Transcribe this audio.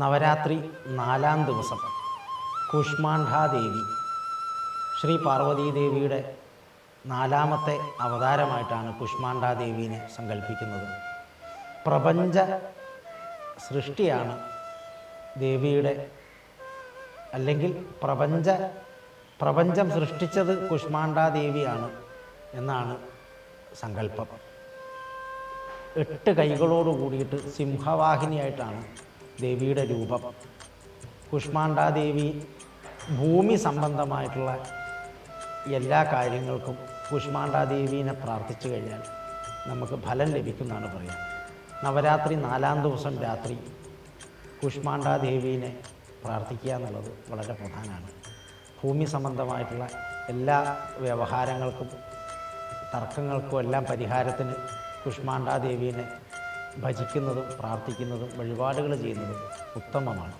നവരാത്രി നാലാം ദിവസം. കുഷ്മാണ്ഡാദേവി. ശ്രീ പാർവതീദേവിയുടെ നാലാമത്തെ അവതാരമായിട്ടാണ് കുഷ്മാണ്ഡാദേവീനെ സങ്കല്പിക്കുന്നത്. പ്രപഞ്ച സൃഷ്ടിയാണ് ദേവിയുടെ അല്ലെങ്കിൽ പ്രപഞ്ച പ്രപഞ്ചം സൃഷ്ടിച്ചത് കുഷ്മാണ്ഡാദേവിയാണ് എന്നാണ് സങ്കല്പം. എട്ട് കൈകളോട് കൂടിയിട്ട് സിംഹവാഹിനിയായിട്ടാണ് ദേവിയുടെ രൂപം. കുഷ്മാണ്ഡാദേവി ഭൂമി സംബന്ധമായിട്ടുള്ള എല്ലാ കാര്യങ്ങൾക്കും കുഷ്മാണ്ഡാദേവീനെ പ്രാർത്ഥിച്ചു കഴിഞ്ഞാൽ നമുക്ക് ഫലം ലഭിക്കുന്നതാണ് പറയുക നവരാത്രി നാലാം ദിവസം രാത്രി കുഷ്മാണ്ഡാദേവീനെ പ്രാർത്ഥിക്കുക എന്നുള്ളത് വളരെ പ്രധാനമാണ്. ഭൂമി സംബന്ധമായിട്ടുള്ള എല്ലാ വ്യവഹാരങ്ങൾക്കും തർക്കങ്ങൾക്കും എല്ലാം പരിഹാരത്തിന് കുഷ്മാണ്ഡാദേവീനെ ഭജിക്കുന്നതും പ്രാർത്ഥിക്കുന്നതും വഴിപാടുകൾ ചെയ്യുന്നതും ഉത്തമമാണ്.